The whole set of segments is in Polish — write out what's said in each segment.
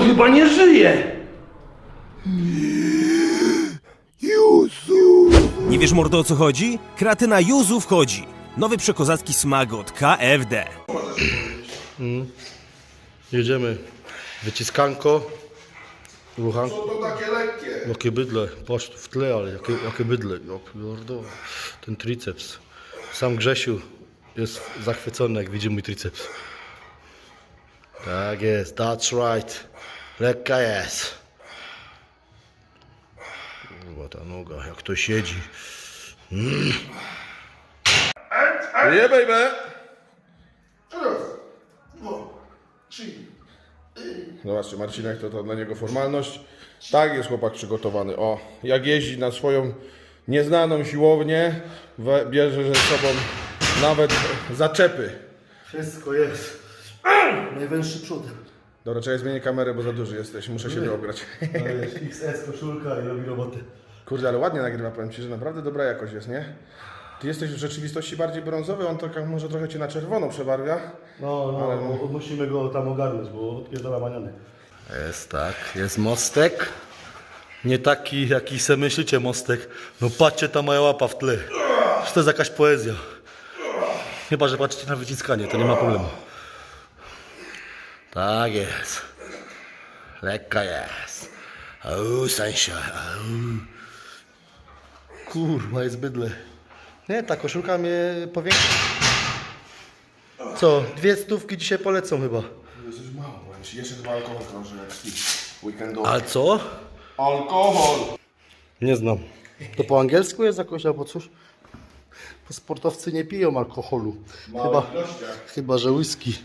chyba nie żyje. Nie wiesz mordo o co chodzi? Kreatyna Yuzu wchodzi. Nowy przekozacki smak od KFD. Jedziemy. Wyciskanko. Ruchanko. To takie lekkie. Jakie bydle. Patrz w tle, ale jakie, jakie bydle. Ja pierdolę. Ten triceps. Sam Grzesiu jest zachwycony, jak widzi mój triceps. Tak jest, that's right. Lekka jest. Kurwa ta noga, jak to siedzi. Nie, baby. Zobaczcie, Marcinek to, to dla niego formalność. Tak jest chłopak przygotowany. O, jak jeździ na swoją nieznaną siłownię, we, bierze ze sobą nawet zaczepy. Wszystko jest. Najwęższy przodem. Dobra, czekaj, zmienię kamerę, bo za duży jesteś. Muszę siebie ograć. To jest XS koszulka i robi robotę. Kurde, ale ładnie nagrywa, powiem Ci, że naprawdę dobra jakość jest, nie? Ty jesteś w rzeczywistości bardziej brązowy, on tak może trochę Cię na czerwono przebarwia. No, no, Ale- bo musimy go tam ogarnąć, bo odpierdala maniany. Jest tak, jest mostek. Nie taki, jaki se myślicie mostek. No patrzcie, ta moja łapa w tle. To jest jakaś poezja. Chyba, że patrzycie na wyciskanie, to nie ma problemu. Tak jest. Lekka jest. Au. Au. Kurwa, jest bydle. Nie, ta koszulka mnie powiększa. Co, dwie stówki dzisiaj polecą chyba. Mało, powiem Ci. Jeszcze chyba alkohol krąży jak weekendowy. A co? Alkohol! Nie znam. To po angielsku jest jakoś albo cóż? Bo sportowcy nie piją alkoholu. Chyba, chyba, że whisky.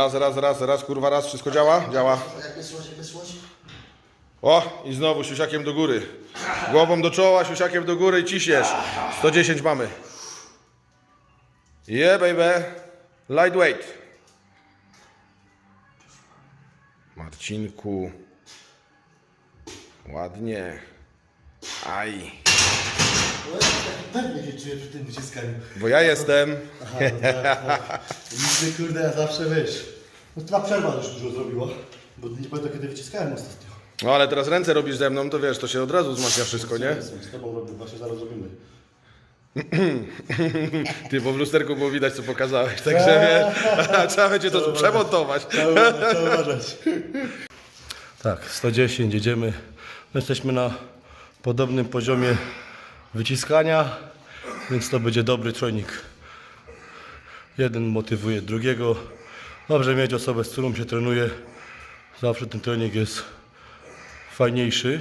Raz, raz, raz, raz, kurwa, raz, wszystko działa? Działa. O, i znowu siusiakiem do góry. Głową do czoła, siusiakiem do góry i ciśniesz. 110 mamy. Yeah, baby. Lightweight. Marcinku. Ładnie. Aj. Pewnie się czuję przy tym wyciskaniu. Bo ja jestem. Nigdy kurde, ja zawsze wiesz. No ta przerwa też dużo zrobiła. Bo nie pamiętam kiedy wyciskałem ostatnio. No ale teraz ręce robisz ze mną, to wiesz, to się od razu wzmacnia wszystko, nie? Z tobą robię, właśnie zaraz robimy. Ty, bo w lusterku było widać, co pokazałeś, także wiesz, trzeba będzie to przemontować. Trzeba uważać. Tak, 110 jedziemy. My jesteśmy na podobnym poziomie wyciskania, więc to będzie dobry trening. Jeden motywuje drugiego. Dobrze mieć osobę, z którą się trenuje. Zawsze ten trening jest fajniejszy.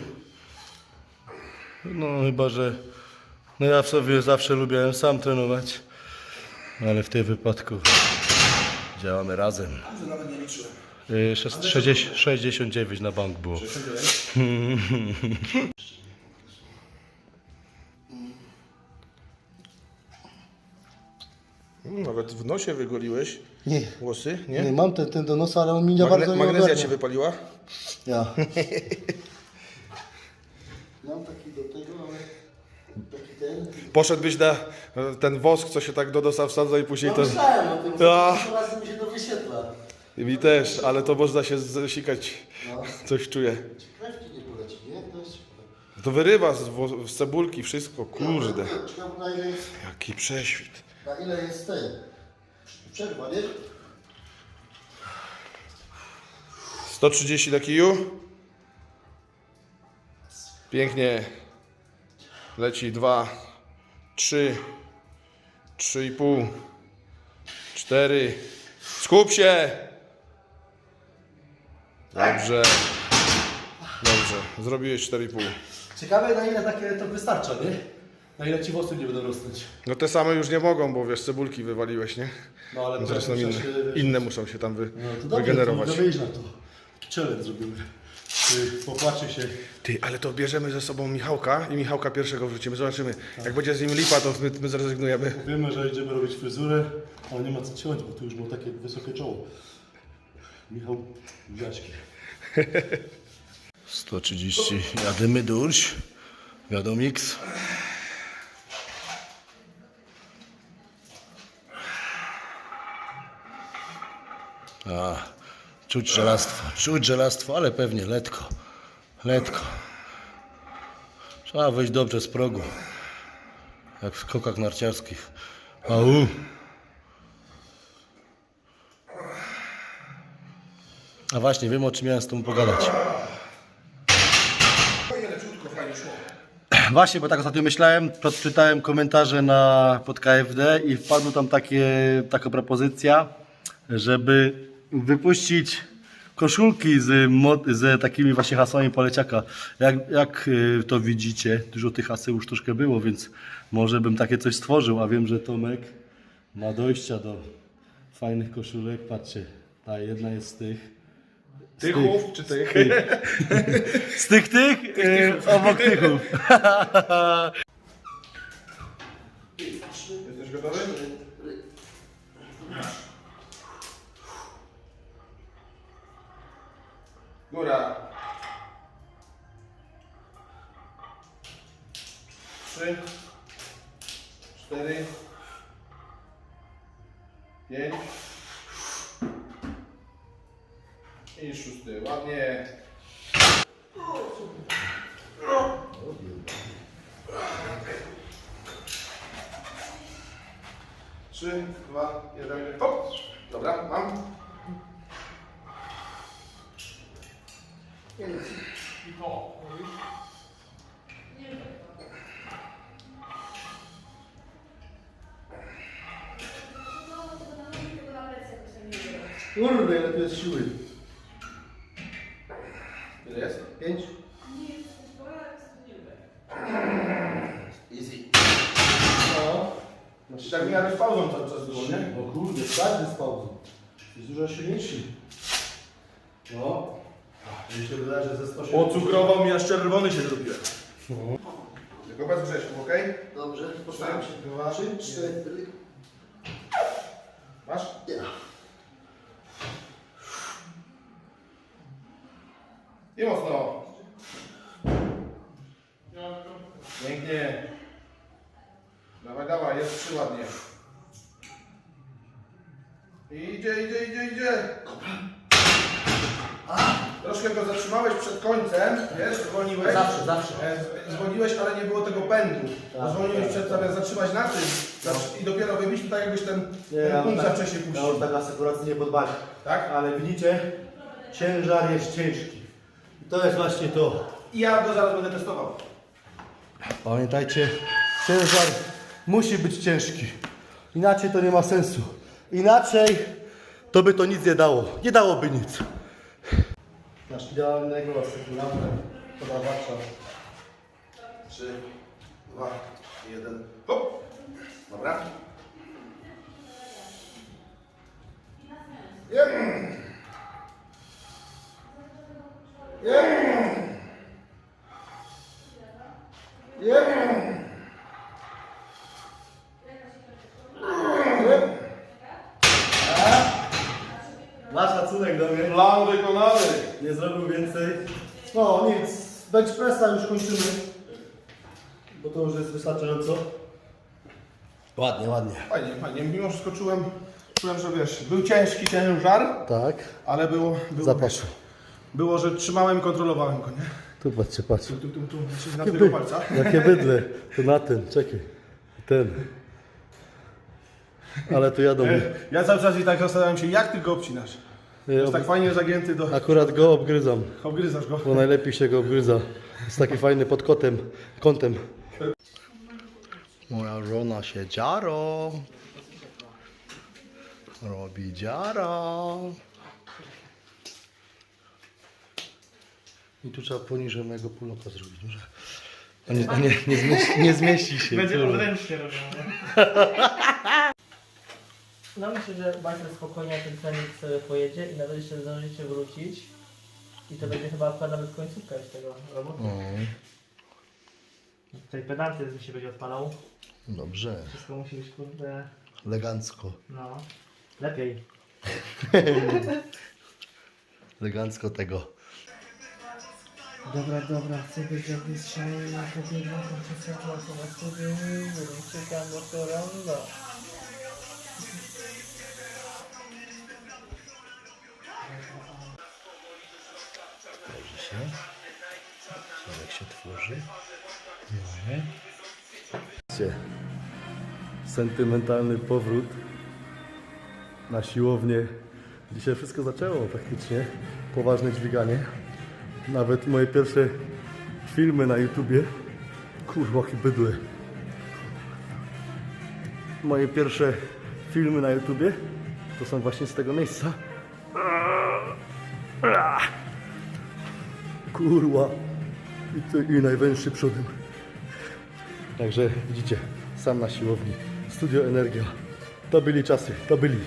No chyba, że no ja w sobie zawsze lubiłem sam trenować, ale w tym wypadku działamy razem. Y, szes- 60 69 na bank było. Nawet w nosie wygoliłeś Nie, włosy, nie? nie mam ten, ten do nosa, ale on mi nie Magne- bardzo nie magnezja cię wypaliła? Ja. Mam taki do tego, ale taki ten. Poszedłbyś na e, ten wosk, co się tak do nosa wsadza i później to... Myślałem o tym, A. że razy mi się to wyświetla. Mi też, ale to można się zasikać. Coś czuję. Krewki nie poleci, nie? To jest... To wyrywa z, z cebulki wszystko, kurde. Jaki prześwit. Na ile jest ten. Przerwa, nie? 130 na kiju. Pięknie. Leci dwa, trzy, trzy i pół, cztery. Skup się! Dobrze. Dobrze. Zrobiłeś 4,5. Ciekawe na ile takie to wystarcza, nie? Na ile ci włosy nie będą rosnąć. No te same już nie mogą, bo wiesz, cebulki wywaliłeś, nie? No ale Zresztą inne, się, inne muszą się tam wy, No to dobrze, wygenerować. to mogę wyjść na to. Taki challenge zrobimy. Popatrzy się. Ty, ale to bierzemy ze sobą Michałka i Michałka pierwszego wrzucimy. Zobaczymy. Jak będzie z nim lipa, to my, my zrezygnujemy. Wiemy, że idziemy robić fryzurę, ale nie ma co ciąć, bo tu już było takie wysokie czoło. Michał, gwiaźki. 130, jadymy durś. Wiadomix. A, Czuć żelastwo, czuć żelastwo, ale pewnie letko. Letko. Trzeba wejść dobrze z progu. Jak w skokach narciarskich. Au. A właśnie, wiem o czym miałem z tobą pogadać. Właśnie, bo tak ostatnio myślałem, przeczytałem komentarze na pod KFD i wpadła tam takie, taka propozycja, żeby wypuścić koszulki z, z takimi właśnie hasłami poleciaka. Jak, jak y, to widzicie, dużo tych haseł już troszkę było, więc może bym takie coś stworzył, a wiem, że Tomek ma dojścia do fajnych koszulek. Patrzcie, ta jedna jest z tych. Tychów czy tych? Z tych, tych, y, obok tychów. Jesteś gotowy? Góra. Trzy. Cztery. Pięć. I szósty. Ładnie. Trzy, dwa, jeden, hop! Dobra, mam. Kurde, ile tu jest siły. Ile jest? Pięć. Easy. No. Czyli tak miarę z pauzą cały czas było, nie? O kurde, każdy z pauzą. Jest dużo silniejszy. No. Mi się wydaje, że ze 170. Pocukrował mi aż czerwony się zrobiłem. Tylko bez grzeszków, okej? Dobrze, postaram się. Dwa, trzy, cztery. Masz? I mocno. Pięknie. Dawaj, dawaj, jest trzy ładnie. Idzie, idzie, idzie, idzie. Troszkę go zatrzymałeś przed końcem, wiesz, zwolniłeś. Zawsze, zawsze. E, Zwolniłeś, ale nie było tego pędu. Tak, Zwolniłeś tak, przed tak. zamiast zatrzymać na tym zatrzy- i dopiero wybić tak jakbyś ten, ten punkt za wcześnie Ja puścił. już tak asekuracyjnie podbali. Tak? Ale widzicie, ciężar jest ciężki. I to jest właśnie to. I ja go zaraz będę testował. Pamiętajcie, ciężar musi być ciężki. Inaczej to nie ma sensu. Inaczej to by to nic nie dało. Nie dałoby nic. Nasz idealnego asekuranta, podawacza. Trzy, dwa, jeden. Hop. Dobra. Jep. Jep. Jep. Jep. Masz szacunek do mnie. Plan wykonany. Nie zrobił więcej. No nic, pressa już kończymy. Bo to już jest wystarczająco. Ładnie, ładnie. Fajnie, fajnie. Mimo wszystko czułem, czułem, że wiesz, był ciężki ten żar, Tak, ale było, było, zapaszę. było, że trzymałem, kontrolowałem go, nie? Tu patrzcie, patrz. Tu, tu, tu, tu, na tego palca. Jakie bydle. To na ten, czekaj. Ten. Ale tu jadą. Ja cały czas i tak zastanawiam się, jak ty go obcinasz. Jest tak fajnie zagięty do... Akurat go obgryzam, Obgryzasz go. bo najlepiej się go obgryza. Jest taki fajny pod kotem, kątem. Moja żona się dziaro. Robi dziaro. I tu trzeba poniżej mojego półnoka zrobić. Może... A nie, a nie, nie, zmieści, nie zmieści się. Będzie odręcznie robione. No myślę, że bardzo spokojnie ten trening sobie pojedzie i nawet jeszcze zdążycie wrócić. I to będzie chyba akurat nawet końcówka już tego roboty. Tutaj pedantyzm się będzie odpalał. Dobrze, Wszystko musi być kurde, elegancko. no, lepiej. Elegancko tego. Dobra, dobra, chcę być jak jest szalona, pobiegła, koncentracja, na sobie, czekam do korona. Się tworzy. Nie. Sentymentalny powrót na siłownię. Dzisiaj wszystko zaczęło praktycznie. Poważne dźwiganie. Nawet moje pierwsze filmy na YouTubie. Kurwa, jakie bydły. Moje pierwsze filmy na YouTubie to są właśnie z tego miejsca. Kurwa. I, to, i najwęższy przodem. Także widzicie, sam na siłowni. Studio Energia. To byli czasy, to byli.